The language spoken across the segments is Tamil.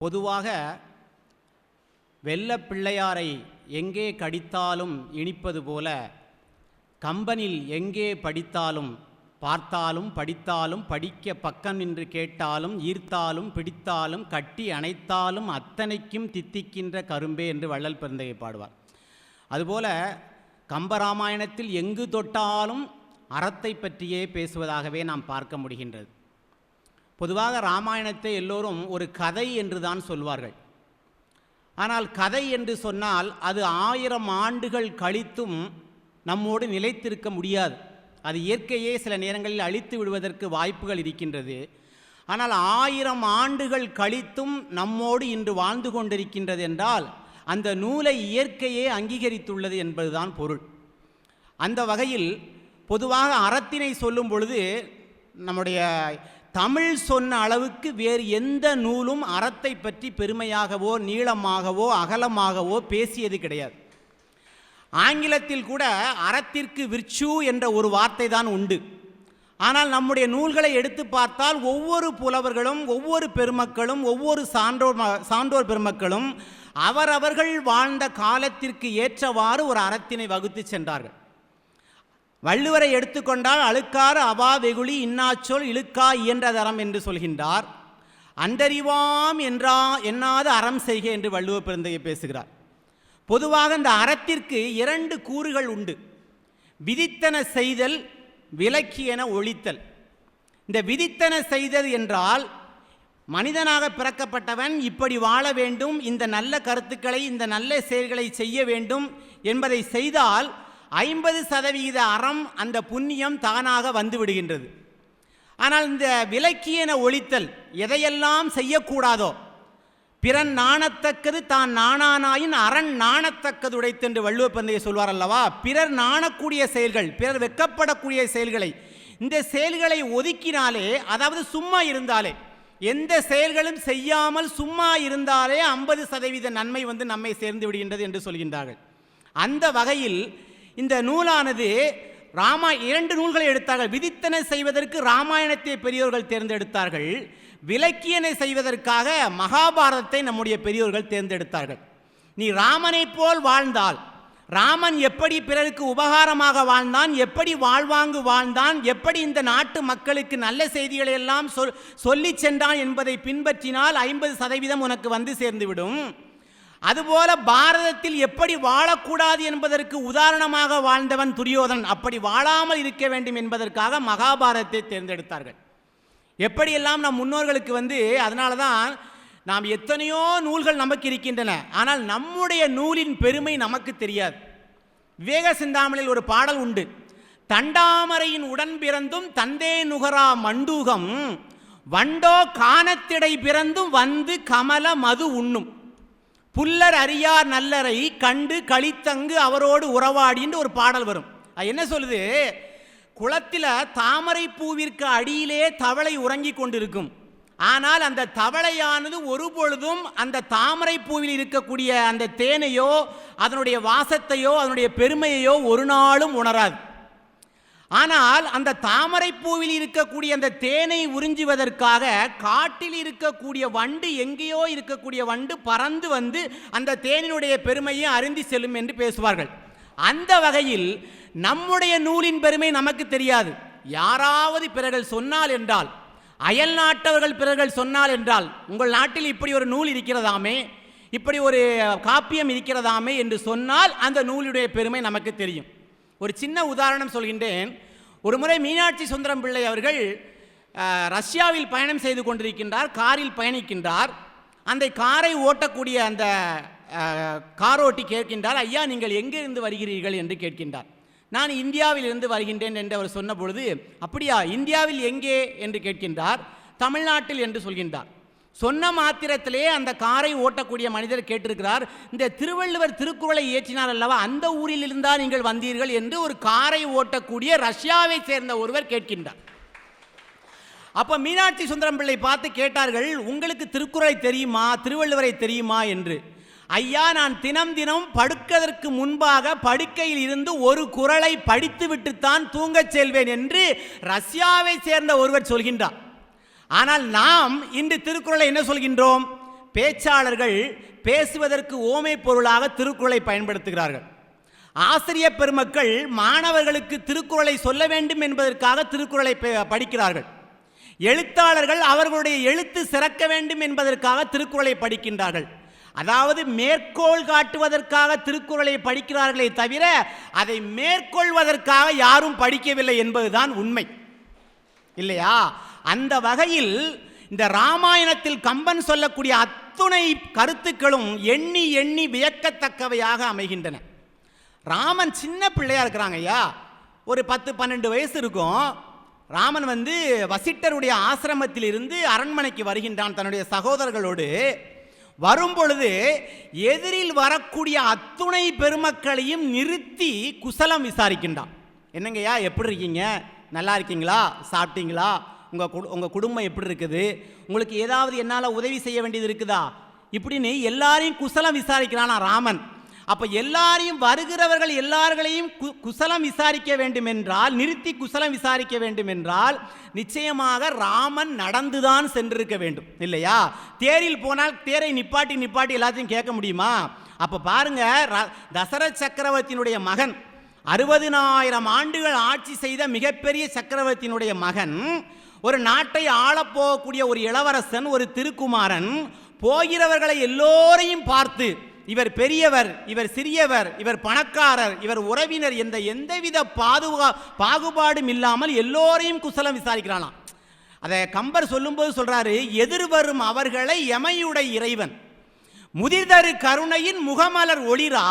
பொதுவாக வெள்ளப்பிள்ளையாரை எங்கே கடித்தாலும் இனிப்பது போல கம்பனில் எங்கே படித்தாலும் பார்த்தாலும் படித்தாலும் படிக்க பக்கம் நின்று கேட்டாலும் ஈர்த்தாலும் பிடித்தாலும் கட்டி அணைத்தாலும் அத்தனைக்கும் தித்திக்கின்ற கரும்பே என்று வள்ளல் பெருந்தகை பாடுவார். அதுபோல கம்பராமாயணத்தில் எங்கு தொட்டாலும் அறத்தை பற்றியே பேசுவதாகவே நாம் பார்க்க முடிகின்றது. பொதுவாக ராமாயணத்தை எல்லோரும் ஒரு கதை என்று தான் சொல்வார்கள். ஆனால் கதை என்று சொன்னால் அது ஆயிரம் ஆண்டுகள் கழித்தும் நம்மோடு நிலைத்திருக்க முடியாது. அது இயற்கையே சில நேரங்களில் அழித்து விடுவதற்கு வாய்ப்புகள் இருக்கின்றது. ஆனால் ஆயிரம் ஆண்டுகள் கழித்தும் நம்மோடு இன்று வாழ்ந்து கொண்டிருக்கின்றது என்றால் அந்த நூலை இயற்கையே அங்கீகரித்துள்ளது என்பதுதான் பொருள். அந்த வகையில் பொதுவாக அறத்தினை சொல்லும் பொழுது நம்முடைய தமிழ் சொன்ன அளவுக்கு வேறு எந்த நூலும் அறத்தை பற்றி பெருமையாகவோ நீளமாகவோ அகலமாகவோ பேசியது கிடையாது. ஆங்கிலத்தில் கூட அறத்திற்கு விர்ச்சு என்ற ஒரு வார்த்தை தான் உண்டு. ஆனால் நம்முடைய நூல்களை எடுத்து பார்த்தால் ஒவ்வொரு புலவர்களும் ஒவ்வொரு பெருமக்களும் ஒவ்வொரு சான்றோர் சான்றோர் பெருமக்களும் அவரவர்கள் வாழ்ந்த காலத்திற்கு ஏற்றவாறு ஒரு அறத்தினை வகுத்து சென்றார்கள். வள்ளுவரை எடுத்துக்கொண்டால் அழுக்காறு அவா வெகுளி இன்னாச்சொல் இழுக்கா இயன்றதரம் என்று சொல்கின்றார். அண்டறிவாம் என்றா எண்ணாத அறம் செய்க என்று வள்ளுவ பிறந்தையை பேசுகிறார். பொதுவாக இந்த அறத்திற்கு இரண்டு கூறுகள் உண்டு. விதித்தன செய்தல் விலக்கியன ஒழித்தல். இந்த விதித்தன செய்தல் என்றால் மனிதனாக பிறக்கப்பட்டவன் இப்படி வாழ வேண்டும் இந்த நல்ல கருத்துக்களை இந்த நல்ல செயல்களை செய்ய வேண்டும் என்பதை செய்தால் ஐம்பது சதவிகித அறம் அந்த புண்ணியம் தானாக வந்து விடுகின்றது ஆனால் இந்த விலக்கியன ஒழித்தல் எதையெல்லாம் செய்யக்கூடாதோ பிறன் நாணத்தக்கது தான் நாணானாயின் அரண் நாணத்தக்கது உடைத்தென்று வள்ளுவ பந்தையை சொல்வார் அல்லவா? பிறர் நாணக்கூடிய செயல்கள் பிறர் வெக்கப்படக்கூடிய செயல்களை இந்த செயல்களை ஒதுக்கினாலே அதாவது சும்மா இருந்தாலே எந்த செயல்களும் செய்யாமல் சும்மா இருந்தாலே ஐம்பது சதவீத நன்மை வந்து நம்மை சேர்ந்து விடுகின்றது என்று சொல்கின்றார்கள். அந்த வகையில் இந்த நூலானது ராமா இரண்டு நூல்களை எடுத்தார்கள். விதித்தனை செய்வதற்கு ராமாயணத்தை பெரியோர்கள் தேர்ந்தெடுத்தார்கள். விலக்கியனை செய்வதற்காக மகாபாரதத்தை நம்முடைய பெரியோர்கள் தேர்ந்தெடுத்தார்கள். நீ ராமனைப் போல் வாழ்ந்தால் ராமன் எப்படி பிறருக்கு உபகாரமாக வாழ்ந்தான் எப்படி வாழ்வாங்கு வாழ்ந்தான் எப்படி இந்த நாட்டு மக்களுக்கு நல்ல செய்திகளை எல்லாம் சொல் சொல்லி சென்றான் என்பதை பின்பற்றினால் ஐம்பது சதவீதம் உனக்கு வந்து சேர்ந்துவிடும். அதுபோல பாரதத்தில் எப்படி வாழக்கூடாது என்பதற்கு உதாரணமாக வாழ்ந்தவன் துரியோதன் அப்படி வாழாமல் இருக்க வேண்டும் என்பதற்காக மகாபாரதத்தை தேர்ந்தெடுத்தார்கள். எப்படியெல்லாம் நம் முன்னோர்களுக்கு வந்து அதனால தான் நாம் எத்தனையோ நூல்கள் நமக்கு இருக்கின்றன. ஆனால் நம்முடைய நூலின் பெருமை நமக்கு தெரியாது. விவேக சிந்தாமணியில் ஒரு பாடல் உண்டு. தண்டாமரையின் உடன் பிறந்தும் தந்தே நுகரா மண்டூகம் வண்டோ காணத்திடை பிறந்தும் வந்து கமல மது உண்ணும். புல்லர் அறியார் நல்லரை கண்டு கழித்தங்கு அவரோடு உறவாடின்னு ஒரு பாடல் வரும். அது என்ன சொல்லுது? குளத்தில் தாமரை பூவிற்கு அடியிலே தவளை உறங்கிக் கொண்டிருக்கும். ஆனால் அந்த தவளையானது ஒரு பொழுதும் அந்த தாமரை பூவில் இருக்கக்கூடிய அந்த தேனையோ அதனுடைய வாசத்தையோ அதனுடைய பெருமையையோ ஒரு நாளும் உணராது. ஆனால் அந்த தாமரை பூவில் இருக்கக்கூடிய அந்த தேனை உறிஞ்சுவதற்காக காட்டில் இருக்கக்கூடிய வண்டு எங்கேயோ இருக்கக்கூடிய வண்டு பறந்து வந்து அந்த தேனினுடைய பெருமையை அருந்தி செல்லும் என்று பேசுவார்கள். அந்த வகையில் நம்முடைய நூலின் பெருமை நமக்கு தெரியாது. யாராவது பிறர்கள் சொன்னால் என்றால் அயல் நாட்டவர்கள் பிறர்கள் சொன்னால் என்றால் உங்கள் நாட்டில் இப்படி ஒரு நூல் இருக்கிறதாமே இப்படி ஒரு காப்பியம் இருக்கிறதாமே என்று சொன்னால் அந்த நூலுடைய பெருமை நமக்கு தெரியும். ஒரு சின்ன உதாரணம் சொல்கின்றேன். ஒரு முறை மீனாட்சி சுந்தரம் பிள்ளை அவர்கள் ரஷ்யாவில் பயணம் செய்து கொண்டிருக்கின்றார் காரில் பயணிக்கின்றார். அந்த காரை ஓட்டக்கூடிய அந்த காரோட்டி கேட்கின்றார் ஐயா நீங்கள் எங்கிருந்து வருகிறீர்கள்? என்று கேட்கின்றார். நான் இந்தியாவில் இருந்து வருகின்றேன் என்று அவர் சொன்ன பொழுது அப்படியா இந்தியாவில் எங்கே? என்று கேட்கின்றார். தமிழ்நாட்டில் என்று சொல்கின்றார். சொன்ன மாத்திரத்திலே அந்த காரை ஓட்டக்கூடிய மனிதர் கேட்டிருக்கிறார் இந்த திருவள்ளுவர் திருக்குறளை இயற்றினார் அல்லவா? அந்த ஊரிலிருந்தா நீங்கள் வந்தீர்கள் என்று ஒரு காரை ஓட்டக்கூடிய ரஷ்யாவை சேர்ந்த ஒருவர் கேட்கின்றார். அப்ப மீனாட்சி சுந்தரம் பிள்ளை பார்த்து கேட்டார்கள் உங்களுக்கு திருக்குறளை தெரியுமா? திருவள்ளுவரை தெரியுமா? என்று. ஐயா நான் தினம் தினம் படுக்கதற்கு முன்பாக படுக்கையில் இருந்து ஒரு குறளை படித்துவிட்டுத்தான் தூங்கச் செல்வேன் என்று ரஷ்யாவை சேர்ந்த ஒருவர் சொல்கின்றார். ஆனால் நாம் இன்று திருக்குறளை என்ன சொல்கின்றோம்? பேச்சாளர்கள் பேசுவதற்கு ஓமை பொருளாக திருக்குறளை பயன்படுத்துகிறார்கள். ஆசிரிய பெருமக்கள் மாணவர்களுக்கு திருக்குறளை சொல்ல வேண்டும் என்பதற்காக திருக்குறளை படிக்கிறார்கள். எழுத்தாளர்கள் அவர்களுடைய எழுத்து சிறக்க வேண்டும் என்பதற்காக திருக்குறளை படிக்கின்றார்கள். அதாவது மேற்கோள் காட்டுவதற்காக திருக்குறளை படிக்கிறார்களே தவிர அதை மேற்கொள்வதற்காக யாரும் படிக்கவில்லை என்பதுதான் உண்மை. இல்லையா? அந்த வகையில் இந்த ராமாயணத்தில் கம்பன் சொல்லக்கூடிய அத்துணை கருத்துக்களும் எண்ணி எண்ணி வியக்கத்தக்கவையாக அமைகின்றன. ராமன் சின்ன பிள்ளையாக இருக்கிறாங்க ஐயா. ஒரு பத்து பன்னெண்டு வயசு இருக்கும். ராமன் வந்து வசிட்டருடைய ஆசிரமத்தில் இருந்து அரண்மனைக்கு வருகின்றான் தன்னுடைய சகோதரர்களோடு. வரும்பொழுது எதிரில் வரக்கூடிய அத்துணை பெருமக்களையும் நிறுத்தி குசலம் விசாரிக்கின்றான். என்னங்கய்யா எப்படி இருக்கீங்க? நல்லா இருக்கீங்களா? சாப்பிட்டீங்களா? உங்கள் குடு உங்கள் குடும்பம் எப்படி இருக்குது? உங்களுக்கு ஏதாவது என்னால் உதவி செய்ய வேண்டியது இருக்குதா? இப்படின்னு எல்லாரையும் குசலம் விசாரிக்கிறானா ராமன். அப்போ எல்லாரையும் வருகிறவர்கள் எல்லார்களையும் கு குசலம் விசாரிக்க வேண்டும் என்றால் நிறுத்தி குசலம் விசாரிக்க வேண்டும் என்றால் நிச்சயமாக ராமன் நடந்துதான் சென்றிருக்க வேண்டும். இல்லையா? தேரில் போனால் தேரை நிப்பாட்டி நிப்பாட்டி எல்லாத்தையும் கேட்க முடியுமா? அப்போ பாருங்க ர- தசரத சக்கரவர்த்தியினுடைய மகன் அறுபதினாயிரம் ஆண்டுகள் ஆட்சி செய்த மிகப்பெரிய சக்கரவர்த்தியினுடைய மகன் ஒரு நாட்டை ஆளப்போகக்கூடிய ஒரு இளவரசன் ஒரு திருக்குமாரன் போகிறவர்களை எல்லோரையும் பார்த்து இவர் பெரியவர் இவர் சிறியவர் இவர் பணக்காரர் இவர் உறவினர் என்ற எந்தவித பாதுகா பாகுபாடும் இல்லாமல் எல்லோரையும் குசலம் விசாரிக்கிறானாம் அதை கம்பர் சொல்லும்போது சொல்கிறாரு எதிர்வரும் அவர்களை எமையுடைய இறைவன். முதிர்தரு கருணையின் முகமலர் ஒளிரா?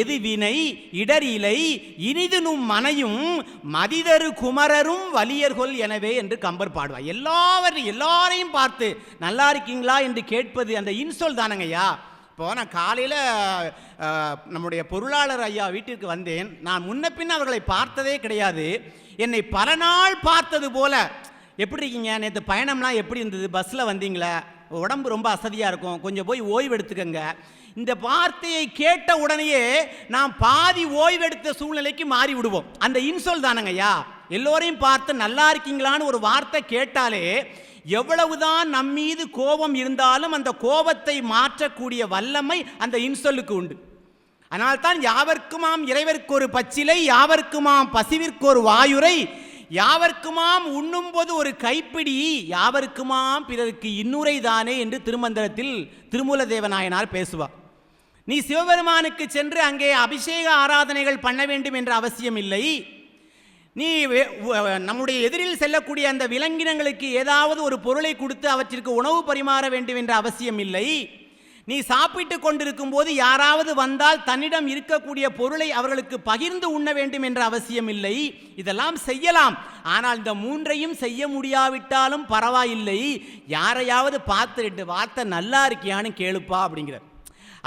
எது வினை இடரிலை இனிதுனும் மனையும் மதிதரு குமரரும் வலியர்கொள் எனவே என்று கம்பர் பாடுவார். எல்லாவரையும் எல்லாரையும் பார்த்து நல்லா இருக்கீங்களா? என்று கேட்பது அந்த இன்சொல் தானங்கய்யா இப்போ நான் காலையில் நம்முடைய பொருளாளர் ஐயா வீட்டிற்கு வந்தேன். நான் முன்ன பின் அவர்களை பார்த்ததே கிடையாது. என்னை பல நாள் பார்த்தது போல எப்படி இருக்கீங்க? நேற்று பயணம்லாம் எப்படி இருந்தது? பஸ்ஸில் வந்தீங்களே? உடம்பு ரொம்ப அசதியாக இருக்கும். கொஞ்சம் போய் ஓய்வு எடுத்துக்கங்க இந்த வார்த்தையை கேட்ட உடனேயே நாம் பாதி ஓய்வெடுத்த சூழ்நிலைக்கு மாறி விடுவோம் அந்த இன்சொல் தானங்கய்யா? எல்லோரையும் பார்த்து நல்லா இருக்கீங்களான்னு ஒரு வார்த்தை கேட்டாலே எவ்வளவுதான் நம் மீது கோபம் இருந்தாலும் அந்த கோபத்தை மாற்றக்கூடிய வல்லமை அந்த இன்சொல்லுக்கு உண்டு. அதனால்தான் யாவர்க்குமாம் இறைவர்க்கு ஒரு பச்சிலை யாவர்க்குமாம் பசிவிற்கு ஒரு வாயுரை யாவர்க்குமாம் உண்ணும்போது ஒரு கைப்பிடி யாவர்க்குமாம் பிறருக்கு இன்னுரை தானே என்று திருமந்திரத்தில் திருமூல தேவநாயனார் பேசுவார் நீ சிவபெருமானுக்கு சென்று அங்கே அபிஷேக ஆராதனைகள் பண்ண வேண்டும் என்ற அவசியம் இல்லை. நீ நம்முடைய எதிரில் செல்லக்கூடிய அந்த விலங்கினங்களுக்கு ஏதாவது ஒரு பொருளை கொடுத்து அவற்றிற்கு உணவு பரிமாற வேண்டும் என்ற அவசியம் இல்லை. நீ சாப்பிட்டு கொண்டிருக்கும் போது யாராவது வந்தால் தன்னிடம் இருக்கக்கூடிய பொருளை அவர்களுக்கு பகிர்ந்து உண்ண வேண்டும் என்ற அவசியம் இல்லை. இதெல்லாம் செய்யலாம். ஆனால் இந்த மூன்றையும் செய்ய முடியாவிட்டாலும் பரவாயில்லை. யாரையாவது பார்த்து ரெண்டு வார்த்தை நல்லா இருக்கியான்னு கேளுப்பா அப்படிங்கிறார்.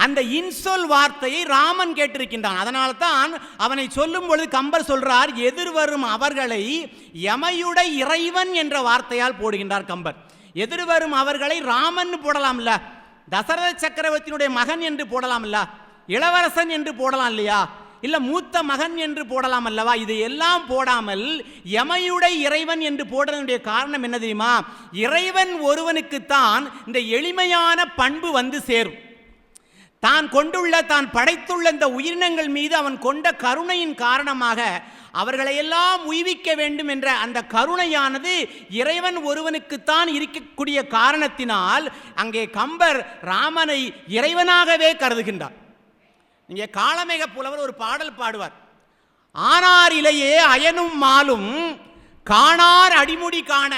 அந்த இன்சொல் வார்த்தையை ராமன் கேட்டிருக்கின்றான். அதனால தான் அவனை சொல்லும் பொழுது கம்பர் சொல்றார் எதிர்வரும் அவர்களை எமையுடை இறைவன் என்ற வார்த்தையால் போடுகின்றார் கம்பர். எதிர்வரும் அவர்களை ராமன் போடலாம்ல. தசரத சக்கரவர்த்தியினுடைய மகன் என்று போடலாம்ல இளவரசன் என்று போடலாம் இல்லையா? இல்ல மூத்த மகன் என்று போடலாம் அல்லவா? இது எல்லாம் போடாமல் எமையுடைய இறைவன் என்று போடுறதுடைய காரணம் என்ன தெரியுமா? இறைவன் ஒருவனுக்குத்தான் இந்த எளிமையான பண்பு வந்து சேரும். தான் கொண்டுள்ள தான் படைத்துள்ள இந்த உயிரினங்கள் மீது அவன் கொண்ட கருணையின் காரணமாக அவர்களையெல்லாம் உய்விக்க வேண்டும் என்ற அந்த கருணையானது இறைவன் ஒருவனுக்குத்தான் இருக்கக்கூடிய காரணத்தினால் அங்கே கம்பர் ராமனை இறைவனாகவே கருதுகின்றார். இங்கே காலமேக புலவர் ஒரு பாடல் பாடுவார். ஆனாரிலேயே அயனும் மாலும் காணார் அடிமுடி காண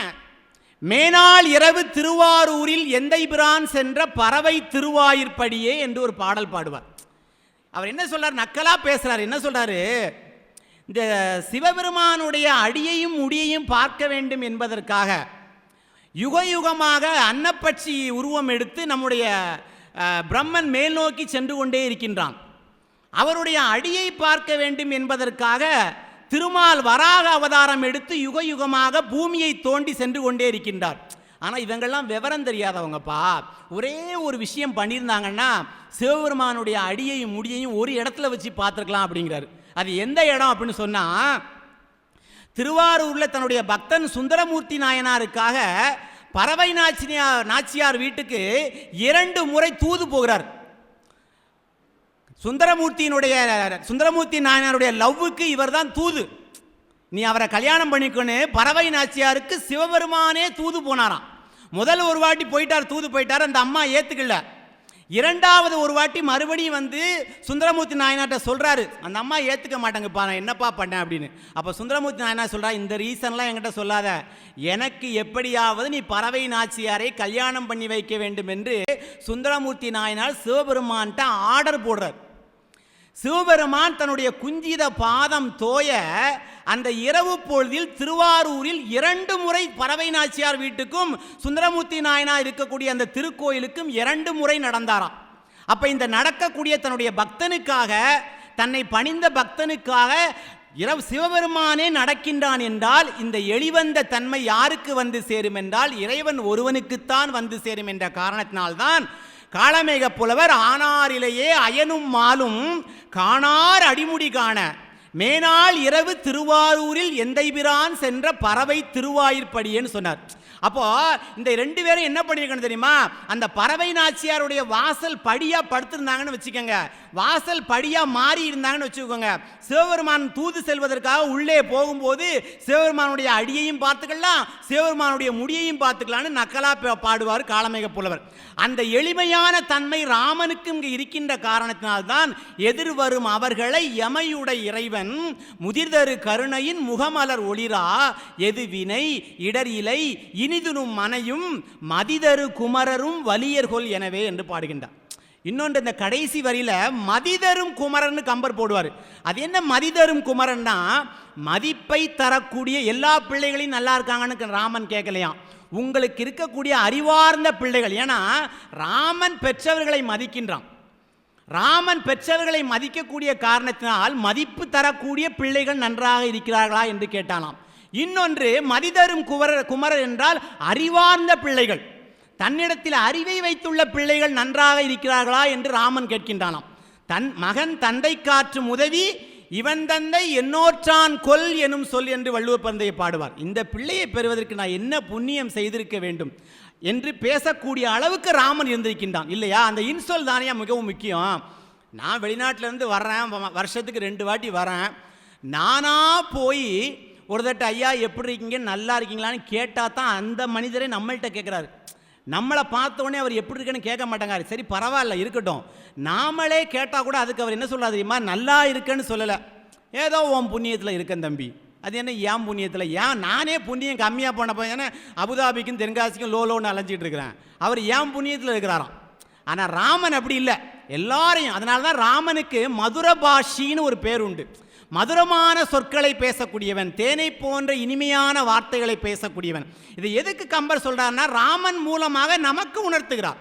மேனாள் இரவு திருவாரூரில் எந்தை பிரான் சென்ற பறவை திருவாயிற்படியே என்று ஒரு பாடல் பாடுவார். அவர் என்ன சொல்றார்? நக்கலா பேசுறார். என்ன சொல்றாரு? இந்த சிவபெருமானுடைய அடியையும் முடியையும் பார்க்க வேண்டும் என்பதற்காக யுக யுகமாக அன்னப்பட்சி உருவம் எடுத்து நம்முடைய பிரம்மன் மேல் நோக்கி சென்று கொண்டே இருக்கின்றான். அவருடைய அடியை பார்க்க வேண்டும் என்பதற்காக திருமால் வராக அவதாரம் எடுத்து யுக யுகமாக பூமியை தோண்டி சென்று கொண்டே இருக்கின்றார். ஆனால் இவங்கெல்லாம் விவரம் தெரியாதவங்கப்பா. ஒரே ஒரு விஷயம் பண்ணியிருந்தாங்கன்னா சிவபெருமானுடைய அடியையும் முடியையும் ஒரு இடத்துல வச்சு பார்த்துருக்கலாம் அப்படிங்கிறாரு. அது எந்த இடம் அப்படின்னு சொன்னால் திருவாரூரில் தன்னுடைய பக்தன் சுந்தரமூர்த்தி நாயனாருக்காக பறவை நாச்சினியார் நாச்சியார் வீட்டுக்கு இரண்டு முறை தூது போகிறார். சுந்தரமூர்த்தியினுடைய சுந்தரமூர்த்தி நாயனாருடைய லவ்வுக்கு இவர்தான் தூது. நீ அவரை கல்யாணம் பண்ணிக்கொன்னு பறவை நாச்சியாருக்கு சிவபெருமானே தூது போனாராம். முதல் ஒரு வாட்டி போயிட்டார் தூது போயிட்டார் அந்த அம்மா ஏற்றுக்கல இரண்டாவது ஒரு வாட்டி மறுபடியும் வந்து சுந்தரமூர்த்தி நாயனார்ட்ட சொல்கிறாரு அந்த அம்மா ஏற்றுக்க மாட்டாங்கப்பா நான் என்னப்பா பண்ணேன் அப்படின்னு. அப்போ சுந்தரமூர்த்தி நாயனார் சொல்கிறா இந்த ரீசன்லாம் என்கிட்ட சொல்லாத. எனக்கு எப்படியாவது நீ பறவை நாச்சியாரை கல்யாணம் பண்ணி வைக்க வேண்டும் என்று சுந்தரமூர்த்தி நாயனார் சிவபெருமான்ட்ட ஆர்டர் போடுறார். சிவபெருமான் தன்னுடைய குஞ்சித பாதம் தோய அந்த இரவு பொழுதில் திருவாரூரில் இரண்டு முறை பறவை நாச்சியார் வீட்டுக்கும் சுந்தரமூர்த்தி நாயனா இருக்கக்கூடிய அந்த திருக்கோயிலுக்கும் இரண்டு முறை நடந்தாராம். அப்ப இந்த நடக்கக்கூடிய தன்னுடைய பக்தனுக்காக தன்னை பணிந்த பக்தனுக்காக இரவு சிவபெருமானே நடக்கின்றான் என்றால் இந்த எளிவந்த தன்மை யாருக்கு வந்து சேரும் என்றால் இறைவன் ஒருவனுக்குத்தான் வந்து சேரும் என்ற காரணத்தினால்தான் காளமேக புலவர் ஆனாரிலேயே அயனும் மாலும் காணார் அடிமுடி காண. மேனாள் இரவு திருவாரூரில் எந்தைபிரான் சென்ற பறவை திருவாயிற்படியேன்னு சொன்னார். அப்போ இந்த ரெண்டு பேரும் என்ன பண்ணியிருக்கணும் தெரியுமா? அந்த பறவை நாச்சியாருடைய வாசல் படியாக படுத்திருந்தாங்கன்னு வச்சுக்கோங்க. வாசல் படியாக மாறி இருந்தாங்கன்னு வச்சுக்கோங்க. சிவபெருமான் தூது செல்வதற்காக உள்ளே போகும்போது சிவபெருமானுடைய அடியையும் பார்த்துக்கலாம் சிவபெருமானுடைய முடியையும் பார்த்துக்கலான்னு நக்கலா பா- பாடுவார் காலமேக புலவர். அந்த எளிமையான தன்மை ராமனுக்கு இங்கு இருக்கின்ற காரணத்தினால்தான் எதிர்வரும் அவர்களை எமையுடைய இறைவன் முதிர்தரு கருணையின் முகமலர் ஒளிரா எது வினை இடர் இலை இனிதுனும் மனையும் மதிதரு குமரரும் வலியர்கொள் எனவே என்று பாடுகின்றார். இன்னொன்று இந்த கடைசி வரியில மதிதரும் குமரன்னு கம்பர் போடுவார். அது என்ன மதிதரும் குமரன்னா மதிப்பை தரக்கூடிய எல்லா பிள்ளைகளையும் நல்லா இருக்காங்கன்னு ராமன் கேட்கலையாம் உங்களுக்கு இருக்கக்கூடிய அறிவார்ந்த பிள்ளைகள். ஏன்னா ராமன் பெற்றவர்களை மதிக்கின்றான். ராமன் பெற்றவர்களை மதிக்கக்கூடிய காரணத்தினால் மதிப்பு தரக்கூடிய பிள்ளைகள் நன்றாக இருக்கிறார்களா என்று கேட்டானாம் இன்னொன்று மதிதரும் குமரர் குமரர் என்றால் அறிவார்ந்த பிள்ளைகள். தன்னிடத்தில் அறிவை வைத்துள்ள பிள்ளைகள் நன்றாக இருக்கிறார்களா என்று ராமன் கேட்கின்றானாம். தன் மகன் தந்தை காற்றும் உதவி இவன் தந்தை என்னோற்றான் கொல் எனும் சொல் என்று வள்ளுவ பந்தையை பாடுவார். இந்த பிள்ளையை பெறுவதற்கு நான் என்ன புண்ணியம் செய்திருக்க வேண்டும்? என்று பேசக்கூடிய அளவுக்கு ராமன் இருந்திருக்கின்றான். இல்லையா? அந்த இன்சொல் தானே மிகவும் முக்கியம். நான் வெளிநாட்டிலேருந்து வர்றேன் வ- வருஷத்துக்கு ரெண்டு வாட்டி வரேன். நானாக போய் ஒரு தட்டு ஐயா எப்படி இருக்கீங்க? நல்லா இருக்கீங்களான்னு கேட்டால் தான் அந்த மனிதரே நம்மள்கிட்ட கேட்குறாரு நம்மளை பார்த்த உடனே அவர் எப்படி இருக்குன்னு கேட்க மாட்டாங்க சரி பரவாயில்ல இருக்கட்டும். நாமளே கேட்டால் கூட அதுக்கு அவர் என்ன சொல்லாதீமா தெரியுமா? நல்லா இருக்குன்னு சொல்லலை. ஏதோ உன் புண்ணியத்தில் இருக்கேன் தம்பி. அது என்ன ஏன் புண்ணியத்தில்? ஏன் நானே புண்ணியம் கம்மியாக போன போய் ஏன்னா அபுதாபிக்கும் தென்காசிக்கும் லோ லோன்னு அலைஞ்சிட்டு இருக்கிறேன். அவர் ஏன் புண்ணியத்தில் இருக்கிறாராம்? ஆனால் ராமன் அப்படி இல்லை. எல்லாரையும் அதனால தான் ராமனுக்கு மதுர பாஷின்னு ஒரு பேர் உண்டு. மதுரமான சொற்களை பேசக்கூடியவன் தேனை போன்ற இனிமையான வார்த்தைகளை பேசக்கூடியவன். இதை எதுக்கு கம்பர் சொல்றாருன்னா ராமன் மூலமாக நமக்கு உணர்த்துகிறார்.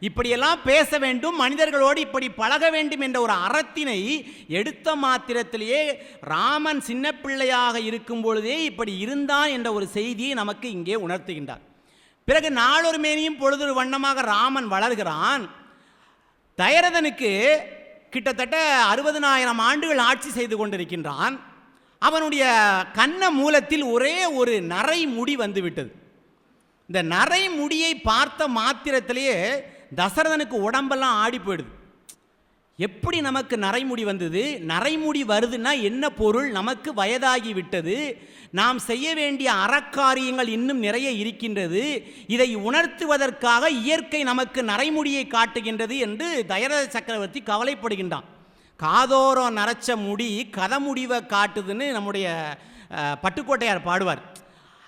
இப்படியெல்லாம் பேச வேண்டும் மனிதர்களோடு இப்படி பழக வேண்டும் என்ற ஒரு அறத்தினை எடுத்த மாத்திரத்திலேயே ராமன் சின்ன பிள்ளையாக இருக்கும் பொழுதே இப்படி இருந்தான் என்ற ஒரு செய்தியை நமக்கு இங்கே உணர்த்துகின்றார். பிறகு நாளொரு மேனியும் பொழுதொரு வண்ணமாக ராமன் வளர்கிறான். தயரதனுக்கு கிட்டத்தட்ட அறுபதனாயிரம் ஆண்டுகள் ஆட்சி செய்து கொண்டிருக்கின்றான். அவனுடைய கன்ன மூலத்தில் ஒரே ஒரு நரை முடி வந்துவிட்டது. இந்த நரை முடியை பார்த்த மாத்திரத்திலேயே தசரதனுக்கு உடம்பெல்லாம் ஆடி போயிடுது. எப்படி நமக்கு நரைமுடி வந்தது? நரைமுடி வருதுன்னா என்ன பொருள்? நமக்கு வயதாகி விட்டது. நாம் செய்ய வேண்டிய அறக்காரியங்கள் இன்னும் நிறைய இருக்கின்றது. இதை உணர்த்துவதற்காக இயற்கை நமக்கு நரைமுடியை காட்டுகின்றது என்று தயரத சக்கரவர்த்தி கவலைப்படுகின்றான். காதோரம் நரைச்ச முடி கதமுடிவை காட்டுதுன்னு நம்முடைய பட்டுக்கோட்டையார் பாடுவார்.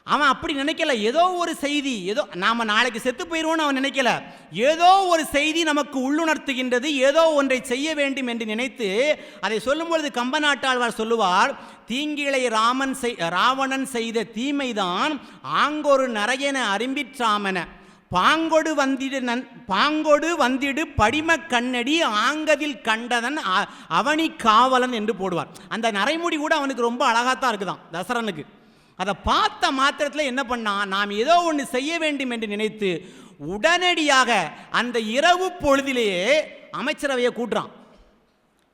அவன் அப்படி நினைக்கல. ஏதோ ஒரு செய்தி ஏதோ நாம நாளைக்கு செத்து போயிடுவோம்னு அவன் நினைக்கல. ஏதோ ஒரு செய்தி நமக்கு உள்ளுணர்த்துகின்றது. ஏதோ ஒன்றை செய்ய வேண்டும் என்று நினைத்து அதை சொல்லும்பொழுது கம்ப நாட்டாழ்வார் சொல்லுவார் தீங்கிளை ராமன் செய் ராவணன் செய்த தீமைதான் ஆங்கொரு நரையன அரும்பிற்றாமன. பாங்கொடு வந்திடு நன் பாங்கொடு வந்திடு படிம கண்ணடி ஆங்கதில் கண்டதன் அ- அவனி காவலன் என்று போடுவார். அந்த நரைமுடி கூட அவனுக்கு ரொம்ப அழகாத்தான் இருக்குதான் தசரனுக்கு. அதை பார்த்த மாத்திரத்தில் என்ன பண்ணான் நாம் ஏதோ ஒன்று செய்ய வேண்டும் என்று நினைத்து உடனடியாக அந்த இரவு பொழுதிலேயே அமைச்சரவையை கூட்டுறான்.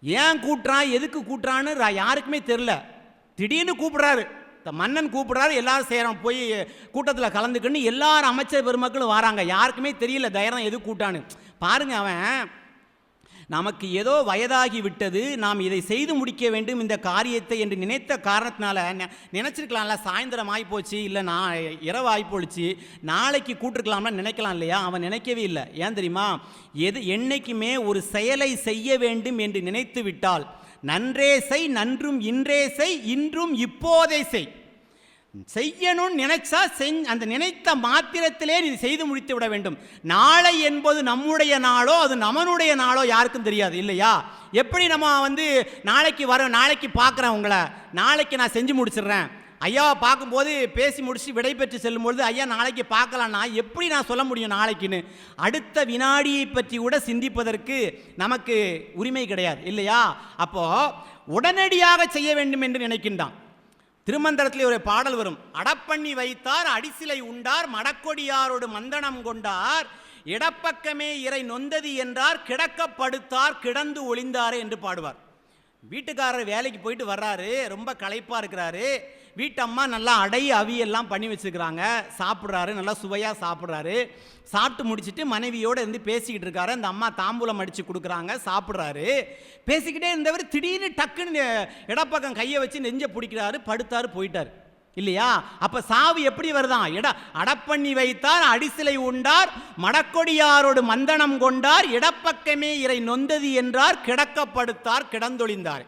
ஏன் கூட்டுறான் எதுக்கு கூட்டுறான்னு யாருக்குமே தெரில திடீர்னு கூப்பிட்றாரு. த- மன்னன் கூப்பிட்றாரு எல்லாரும் செய்கிறோம் போய் கூட்டத்தில் கலந்துக்கின்னு எல்லாரும் அமைச்சர் பெருமக்களும் வராங்க. யாருக்குமே தெரியல தைரம் எது கூட்டான்னு. பாருங்க அவன் நமக்கு ஏதோ வயதாகி விட்டது நாம் இதை செய்து முடிக்க வேண்டும் இந்த காரியத்தை என்று நினைத்த காரணத்தினால நெ- நினைச்சிருக்கலாம்ல சாயந்தரம் ஆகிப்போச்சு இல்லை நான் இரவு ஆகிப்போச்சு நாளைக்கு கூட்டிருக்கலாம்னா நினைக்கலாம் இல்லையா? அவன் நினைக்கவே இல்லை. ஏன் தெரியுமா? எது என்னைக்குமே ஒரு செயலை செய்ய வேண்டும் என்று நினைத்து விட்டால் நன்றே செய் நன்றும் இன்றே செய் இன்றும் இப்போதே செய். செய்யணும்னு நினைச்சா செஞ் அந்த நினைத்த மாத்திரத்திலே நீ செய்து முடித்து விட வேண்டும். நாளை என்பது நம்முடைய நாளோ அது நமனுடைய நாளோ யாருக்கும் தெரியாது இல்லையா? எப்படி நம்ம வந்து நாளைக்கு வர நாளைக்கு பார்க்குறேன் உங்களை. நாளைக்கு நான் செஞ்சு முடிச்சிடுறேன். ஐயாவை பார்க்கும்போது பேசி முடிச்சு விடைபெற்று செல்லும்பொழுது ஐயா நாளைக்கு பார்க்கலாம்னா எப்படி நான் சொல்ல முடியும் நாளைக்குன்னு? அடுத்த வினாடியை பற்றி கூட சிந்திப்பதற்கு நமக்கு உரிமை கிடையாது இல்லையா? அப்போ உடனடியாக செய்ய வேண்டும் என்று நினைக்கின்றான். திருமந்திரத்திலே ஒரு பாடல் வரும். அடப்பண்ணி வைத்தார் அடிசிலை உண்டார் மடக்கொடியாரோடு மந்தனம் கொண்டார் இடப்பக்கமே இறை நொந்தது என்றார் கிடக்கப்படுத்தார் கிடந்து ஒளிந்தாரே என்று பாடுவார். வீட்டுக்காரர் வேலைக்கு போயிட்டு வர்றாரு ரொம்ப களைப்பாக இருக்கிறாரு. வீட்டம்மா நல்லா அடை அவியெல்லாம் பண்ணி வச்சுருக்கிறாங்க. சாப்பிட்றாரு நல்லா சுவையாக சாப்பிட்றாரு. சாப்பிட்டு முடிச்சிட்டு மனைவியோடு இருந்து பேசிக்கிட்டு இருக்காரு. அந்த அம்மா தாம்பூலம் அடித்து கொடுக்குறாங்க சாப்பிட்றாரு. பேசிக்கிட்டே இருந்தவர் திடீர்னு டக்குன்னு இடப்பக்கம் கையை வச்சு நெஞ்சை பிடிக்கிறாரு படுத்தாரு போயிட்டார். இல்லையா? அப்ப சாவு எப்படி வருதான் இட அடப்பண்ணி வைத்தார் அடிசிலை உண்டார் மடக்கொடியாரோடு மந்தனம் கொண்டார் இடப்பக்கமே இறை நொந்தது என்றார் கிடக்கப்படுத்தார் கிடந்தொழிந்தார்.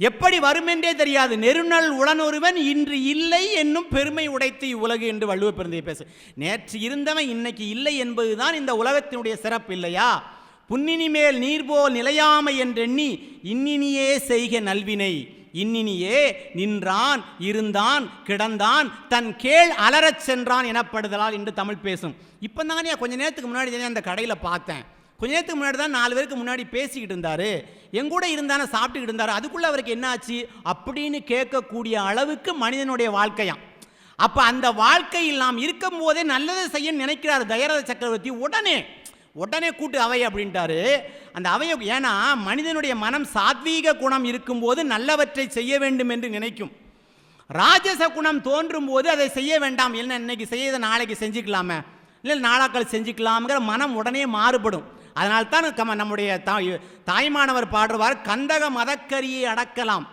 எப்படி வருமென்றே தெரியாது. நெருநல் உடனொருவன் இன்று இல்லை என்னும் பெருமை உடைத்து இவ்வுலகு என்று வள்ளுவ பிறந்தைய பேசு. நேற்று இருந்தவன் இன்னைக்கு இல்லை என்பதுதான் இந்த உலகத்தினுடைய சிறப்பு இல்லையா? புன்னினி மேல் நீர்போல் நிலையாமை என்றெண்ணி இன்னினியே செய்க நல்வினை. இன்னினியே நின்றான் இருந்தான் கிடந்தான் தன் கேள் அலறச் சென்றான் எனப்படுதலால் என்று தமிழ் பேசும். இப்போ தானே கொஞ்ச நேரத்துக்கு முன்னாடி தானே அந்த கடையில் பார்த்தேன். கொஞ்ச நேரத்துக்கு முன்னாடி தான் நாலு பேருக்கு முன்னாடி பேசிக்கிட்டு இருந்தாரு. எங்கூட இருந்தானே சாப்பிட்டுக்கிட்டு இருந்தார். அதுக்குள்ளே அவருக்கு என்ன ஆச்சு அப்படின்னு கேட்கக்கூடிய அளவுக்கு மனிதனுடைய வாழ்க்கையாம். அப்போ அந்த வாழ்க்கையில் நாம் இருக்கும் போதே நல்லதை செய்ய நினைக்கிறார் தயரத சக்கரவர்த்தி உடனே. உடனே கூட்டு அவை அப்படின்ட்டாரு. அந்த அவையை ஏன்னா மனிதனுடைய மனம் சாத்வீக குணம் இருக்கும்போது நல்லவற்றை செய்ய வேண்டும் என்று நினைக்கும். ராஜச குணம் தோன்றும் போது அதை செய்ய வேண்டாம். இல்லை இன்னைக்கு செய்யதை நாளைக்கு செஞ்சுக்கலாமே? இல்லை நாளாக்கள் செஞ்சுக்கலாம்ங்கிற மனம் உடனே மாறுபடும். அதனால் தான் கம நம்முடைய தாய் தாய்மானவர் பாடுவார் கந்தக மதக்கரியை அடக்கலாம்.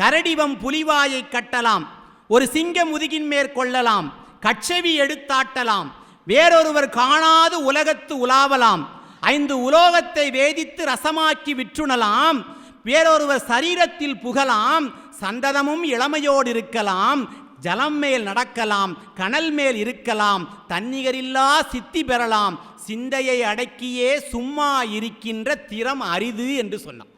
கரடிவம் புலிவாயை கட்டலாம். ஒரு சிங்கம் முதுகின் மேற்கொள்ளலாம். கச்சவி எடுத்தாட்டலாம். வேறொருவர் காணாது உலகத்து உலாவலாம். ஐந்து உலோகத்தை வேதித்து ரசமாக்கி விற்றுணலாம். வேறொருவர் சரீரத்தில் புகலாம். சந்ததமும் இளமையோடு இருக்கலாம். ஜலம் மேல் நடக்கலாம். கனல் மேல் இருக்கலாம். தன்னிகரில்லா சித்தி பெறலாம். சிந்தையை அடக்கியே சும்மா இருக்கின்ற திறம் அரிது என்று சொன்னான்.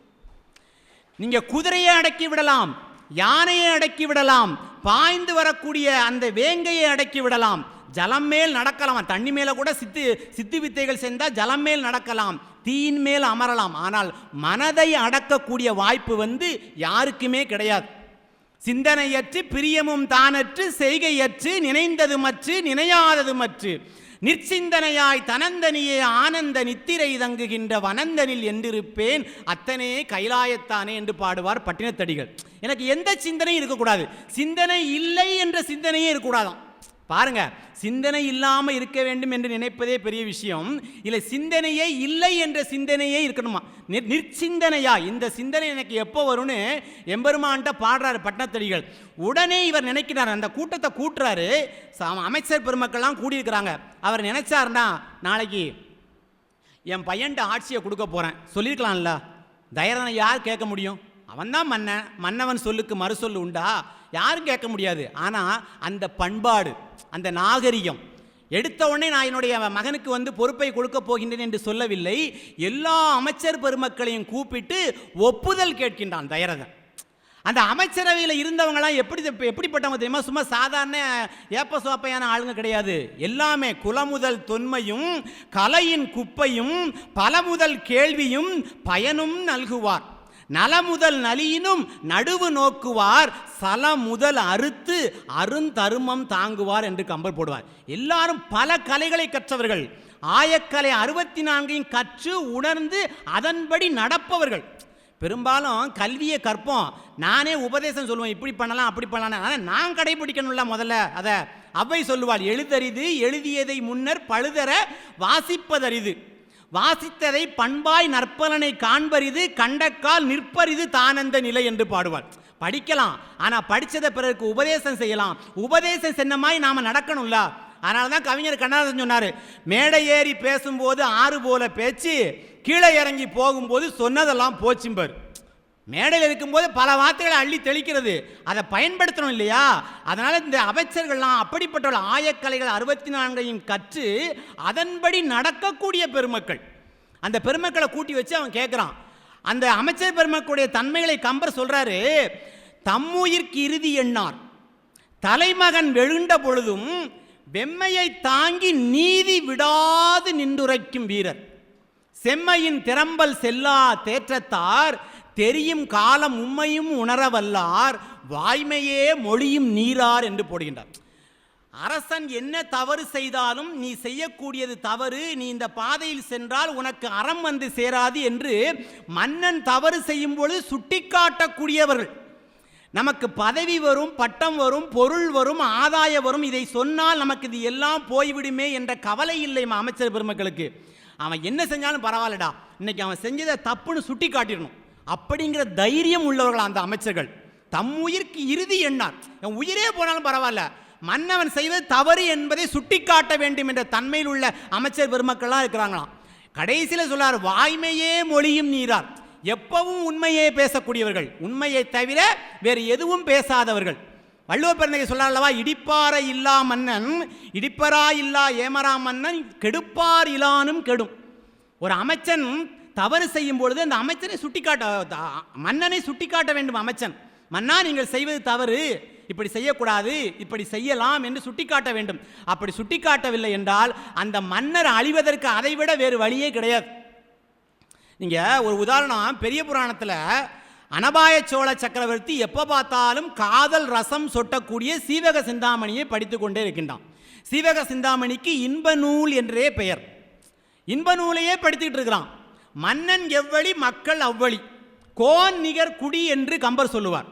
நீங்க குதிரையை அடக்கி விடலாம். யானையை அடக்கி விடலாம். பாய்ந்து வரக்கூடிய அந்த வேங்கையை அடக்கி விடலாம். ஜலம் மேல் நடக்கலாம். தண்ணி மேலே கூட சித்து சித்து வித்தைகள் செஞ்சால் ஜலம் மேல் நடக்கலாம். தீயின் மேல் அமரலாம். ஆனால் மனதை அடக்கக்கூடிய வாய்ப்பு வந்து யாருக்குமே கிடையாது. சிந்தனையற்று பிரியமும் தானற்று செய்கையற்று நினைந்ததுமற்று நினையாததுமற்று. நிற்சிந்தனையாய் தனந்தனியே ஆனந்த நித்திரை தங்குகின்ற வனந்தனில் என்றிருப்பேன். அத்தனையே கைலாயத்தானே என்று பாடுவார் பட்டினத்தடிகள். எனக்கு எந்த சிந்தனையும் இருக்கக்கூடாது. சிந்தனை இல்லை என்ற சிந்தனையே இருக்கக்கூடாதாம். பாருங்க சிந்தனை இல்லாமல் இருக்க வேண்டும் என்று நினைப்பதே பெரிய விஷயம். இல்லை சிந்தனையே இல்லை என்ற சிந்தனையே இருக்கணுமா? நிற்- நிற்சிந்தனையா இந்த சிந்தனை எனக்கு எப்போ வரும்னு எம்பெருமான்ட்ட பாடுறாரு பட்டத்தடிகள் உடனே இவர் நினைக்கிறார் அந்த கூட்டத்தை கூட்டுறாரு. அமைச்சர் பெருமக்கள்லாம் கூடியிருக்கிறாங்க. அவர் நினைச்சார்னா நாளைக்கு என் பையன்ட்ட ஆட்சியை கொடுக்க போகிறேன் சொல்லியிருக்கலாம்ல. தைரனை யார் கேட்க முடியும்? அவன்தான் மன்னன். மன்னவன் சொல்லுக்கு மறுசொல் உண்டா? யாரும் கேட்க முடியாது. ஆனால் அந்த பண்பாடு அந்த நாகரிகம் எடுத்த உடனே நான் என்னுடைய மகனுக்கு வந்து பொறுப்பை கொடுக்க போகின்றேன் என்று சொல்லவில்லை. எல்லா அமைச்சர் பெருமக்களையும் கூப்பிட்டு ஒப்புதல் கேட்கின்றான் தயரதன். அந்த அமைச்சரவையில் இருந்தவங்களாம் எப்படி எப்படிப்பட்டவங்க தெரியுமா? சும்மா சாதாரண ஏப்ப சோப்பையான ஆளுங்க கிடையாது. எல்லாமே குலமுதல் தொன்மையும் கலையின் குப்பையும் பலமுதல் கேள்வியும் பயனும் நல்குவார். நலமுதல் நலியினும் நடுவு நோக்குவார். சல முதல் அறுத்து அருந்தருமம் தாங்குவார் என்று கம்பல் போடுவார். எல்லாரும் பல கலைகளை கற்றவர்கள். ஆயக்கலை அறுபத்தி நான்கையும் கற்று உணர்ந்து அதன்படி நடப்பவர்கள். பெரும்பாலும் கல்வியை கற்போம். நானே உபதேசம் சொல்லுவேன். இப்படி பண்ணலாம் அப்படி பண்ணலாம். ஆனால் நான் கடைபிடிக்கணும்ல முதல்ல. அதை அவ்வை சொல்லுவாள் எழுதறிது எழுதியதை முன்னர் பழுதர வாசிப்பதறிது. வாசித்ததை பண்பாய் நற்பலனை காண்பரிது கண்டக்கால் நிற்பரிது தானந்த நிலை என்று பாடுவார் படிக்கலாம் ஆனால் படித்ததை பிறருக்கு உபதேசம் செய்யலாம். உபதேசம் சென்னமாய் நாம் நடக்கணும்ல. அதனால தான் கவிஞர் கண்ணதாசன் சொன்னார் மேடை ஏறி பேசும்போது ஆறு போல பேச்சு கீழே இறங்கி போகும்போது சொன்னதெல்லாம் போச்சும்பர். மேடையில் இருக்கும்போது பல வார்த்தைகளை அள்ளி தெளிக்கிறது. அதை பயன்படுத்தணும் இல்லையா? அதனால் இந்த அமைச்சர்கள்லாம் அப்படிப்பட்ட ஆயக்கலைகள் அறுபத்தி நான்கையும் கற்று அதன்படி நடக்கக்கூடிய பெருமக்கள். அந்த பெருமக்களை கூட்டி வச்சு அவன் கேட்குறான். அந்த அமைச்சர் பெருமக்களுடைய தன்மைகளை கம்பர் சொல்கிறாரு தம்முயிர்க்கு இறுதி எண்ணார். தலைமகன் வெழுண்ட பொழுதும் வெம்மையை தாங்கி நீதி விடாது நின்றுரைக்கும் வீரர். செம்மையின் திறம்பல் செல்லா தேற்றத்தார் தெரியும் காலம் உண்மையும் உணரவல்லார் வாய்மையே மொழியும் நீரார் என்று போடுகின்றார். அரசன் என்ன தவறு செய்தாலும் நீ செய்யக்கூடியது தவறு நீ இந்த பாதையில் சென்றால் உனக்கு அறம் வந்து சேராது என்று மன்னன் தவறு செய்யும் பொழுது சுட்டிக்காட்டக்கூடியவர்கள். நமக்கு பதவி வரும் பட்டம் வரும் பொருள் வரும் ஆதாயம் வரும் இதை சொன்னால் நமக்கு இது எல்லாம் போய்விடுமே என்ற கவலை இல்லை அமைச்சர் பெருமக்களுக்கு. அவன் என்ன செஞ்சாலும் பரவாயில்லடா. இன்னைக்கு அவன் செஞ்சதை தப்புன்னு சுட்டி காட்டிடணும் அப்படிங்கிற தைரியம் உள்ளவர்கள் அந்த அமைச்சர்கள். தம் உயிர்க்கு இறுதி எண்ணார். என் உயிரே போனாலும் பரவாயில்ல. மன்னவன் செய்வது தவறு என்பதை சுட்டிக்காட்ட வேண்டும் என்ற தன்மையில் உள்ள அமைச்சர் பெருமக்கள்லாம் இருக்கிறாங்களாம். கடைசியில் சொல்லார் வாய்மையே மொழியும் நீரார். எப்பவும் உண்மையே பேசக்கூடியவர்கள். உண்மையை தவிர வேறு எதுவும் பேசாதவர்கள். வள்ளுவர் பிறந்தகை சொல்றார் இடிப்பார இல்லா மன்னன் இடிப்பரா இல்லா ஏமரா மன்னன் கெடுப்பார் இலானும் கெடும். ஒரு அமைச்சன் தவறு செய்யும் பொழுது அந்த அமைச்சனை சுட்டிக்காட்ட மன்னனை சுட்டிக்காட்ட வேண்டும் அமைச்சன். மன்னா நீங்கள் செய்வது தவறு. இப்படி செய்யக்கூடாது. இப்படி செய்யலாம் என்று சுட்டிக்காட்ட வேண்டும். அப்படி சுட்டிக்காட்டவில்லை என்றால் அந்த மன்னர் அழிவதற்கு அதைவிட வேறு வழியே கிடையாது. நீங்கள் ஒரு உதாரணம். பெரிய புராணத்தில் அனபாய சோழ சக்கரவர்த்தி எப்போ பார்த்தாலும் காதல் ரசம் சொட்டக்கூடிய சீவக சிந்தாமணியை படித்து கொண்டே இருக்கின்றான். சீவக சிந்தாமணிக்கு இன்ப நூல் என்றே பெயர். இன்ப நூலையே படித்துக்கிட்டு இருக்கிறான். மன்னன் எவ்வளி மக்கள் அவ்வழி. கோன் நிகர் குடி என்று கம்பர் சொல்லுவார்.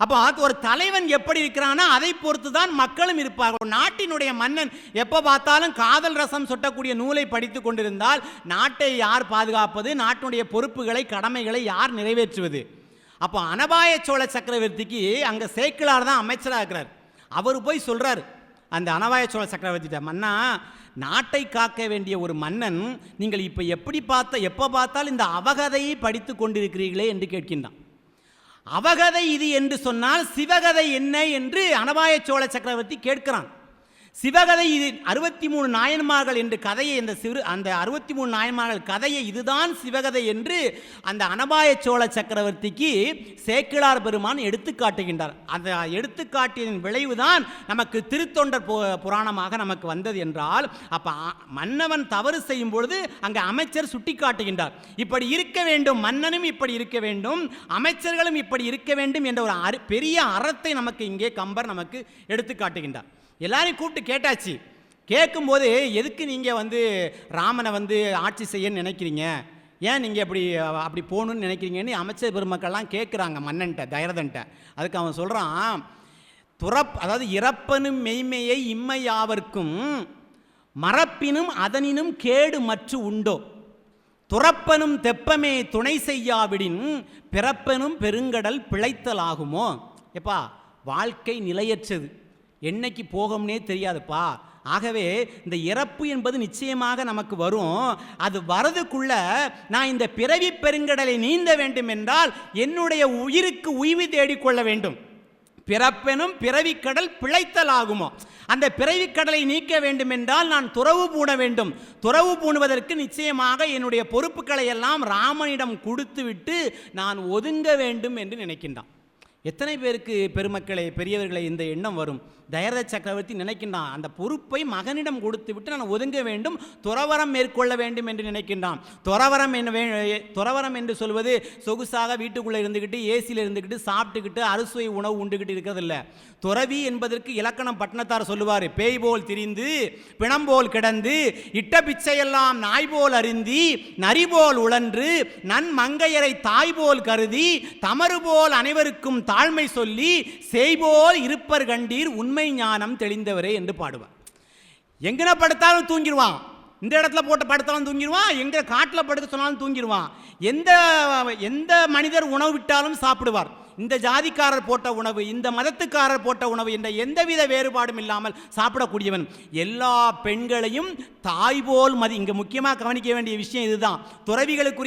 அப்போ ஒரு தலைவன் எப்படி இருக்கிறானோ அதை பொறுத்து தான் மக்களும் இருப்பார்கள். ஒரு நாட்டினுடைய மன்னன் எப்போ பார்த்தாலும் காதல் ரசம் சொட்டக்கூடிய நூலை படித்து கொண்டிருந்தால் நாட்டை யார் பாதுகாப்பது நாட்டினுடைய பொறுப்புகளை கடமைகளை யார் நிறைவேற்றுவது? அப்போ அனபாய சோழ சக்கரவர்த்திக்கு அங்கே சேக்கிலார் தான் அமைச்சராக இருக்கிறார் அவர் போய் சொல்கிறார் அந்த அனபாய சோழ சக்கரவர்த்திட்ட மன்னா நாட்டை காக்க வேண்டிய ஒரு மன்னன் நீங்கள் இப்போ எப்படி பார்த்த எப்போ பார்த்தால் இந்த அவகதையை படித்து கொண்டிருக்கிறீர்களே என்று கேட்கின்றான். அவகதை இது என்று சொன்னால் சிவகதை என்ன என்று அனபாய சோழ சக்கரவர்த்தி கேட்கிறான். சிவகதை இது அறுபத்தி மூணு நாயன்மார்கள் என்று கதையை இந்த சிறு அந்த அறுபத்தி மூணு நாயன்மார்கள் கதையை இதுதான் சிவகதை என்று அந்த அனபாய சோழ சக்கரவர்த்திக்கு சேக்கிழார் பெருமான் எடுத்து காட்டுகின்றார். அந்த எடுத்துக்காட்டியின் விளைவுதான் நமக்கு திருத்தொண்டர் பு- புராணமாக நமக்கு வந்தது என்றால் அப்போ மன்னவன் தவறு செய்யும் பொழுது அங்கே அமைச்சர் சுட்டி காட்டுகின்றார் இப்படி இருக்க வேண்டும் மன்னனும் இப்படி இருக்க வேண்டும் அமைச்சர்களும் இப்படி இருக்க வேண்டும் என்ற ஒரு அரு- பெரிய அறத்தை நமக்கு இங்கே கம்பர் நமக்கு எடுத்து காட்டுகின்றார். எல்லாரையும் கூப்பிட்டு கேட்டாச்சு. கேட்கும்போது எதுக்கு நீங்கள் வந்து ராமனை வந்து ஆட்சி செய்யன்னு நினைக்கிறீங்க? ஏன் நீங்கள் அப்படி அப்படி போகணும்னு நினைக்கிறீங்கன்னு அமைச்சர் பெருமக்கள்லாம் கேட்குறாங்க மன்னன்ட்ட தைரதன்ட்ட. அதுக்கு அவன் சொல்கிறான் துறப் அதாவது இறப்பனும் மெய்மையை இம்மையாவர்க்கும் மறப்பினும் அதனினும் கேடு மற்று உண்டோ? துறப்பனும் தெப்பமே துணை செய்யாவிடின் பிறப்பனும் பெருங்கடல் பிழைத்தலாகுமோ? எப்பா வாழ்க்கை நிலையற்றது. என்னைக்கு போகும்னே தெரியாதுப்பா. ஆகவே இந்த இறப்பு என்பது நிச்சயமாக நமக்கு வரும். அது வரதுக்குள்ள நான் இந்த பிறவி பெருங்கடலை நீந்த வேண்டும் என்றால் என்னுடைய உயிருக்கு உய்வு தேடிக்கொள்ள வேண்டும். பிறப்பெனும் பிறவிக்கடல் பிழைத்தலாகுமோ அந்த பிறவிக்கடலை நீக்க வேண்டும் என்றால் நான் துறவு பூண வேண்டும். துறவு பூணுவதற்கு நிச்சயமாக என்னுடைய பொறுப்புகளை எல்லாம் ராமனிடம் கொடுத்துவிட்டு நான் ஒதுங்க வேண்டும் என்று நினைக்கின்றான். எத்தனை பேருக்கு பெருமக்களை பெரியவர்களே இந்த எண்ணம் வரும்? தயரத சக்கரவர்த்தி நினைக்கின்றான் அந்த பொறுப்பை மகனிடம் கொடுத்து விட்டு நான் ஒதுங்க வேண்டும் துறவரம் மேற்கொள்ள வேண்டும் என்று நினைக்கின்றான். துறவரம் என்ன துறவரம் என்று சொல்வது சொகுசாக வீட்டுக்குள்ளே இருந்துக்கிட்டு ஏசியில் இருந்துக்கிட்டு சாப்பிட்டுக்கிட்டு அறுசுவை உணவு உண்டுகிட்டு இருக்கிறதில்ல. துறவி என்பதற்கு இலக்கணம் பட்டணத்தார் சொல்லுவார் பேய் போல் திரிந்து பிணம் போல் கிடந்து இட்ட பிச்சையெல்லாம் நாய் போல் அருந்தி நரி போல் உழன்று நன் மங்கையரை தாய் போல் கருதி தமறு போல் அனைவருக்கும் தாழ்மை சொல்லி செய்போல் இருப்பர் கண்டீர் உண்மை ஞானம் தெளிந்தவரே என்று பாடுவார். எங்கன படுத்தாலும் தூங்கிடுவான் இந்த இடத்துல போட்டு படுத்தாலும் தூங்கிடுவான் எங்க காட்டில் படுக்க சொன்னாலும் தூங்கிடுவான் எந்த எந்த மனிதர் உணவு விட்டாலும் சாப்பிடுவார். இந்த ஜாதிக்காரர் போட்ட உணவு இந்த மதத்துக்காரர் போட்ட உணவு என்ற எந்தவித வேறுபாடும் இல்லாமல் சாப்பிடக்கூடியவன். எல்லா பெண்களையும் தாய் போல் மதி இங்கே முக்கியமாக கவனிக்க வேண்டிய விஷயம் இதுதான். துறவிகளுக்கு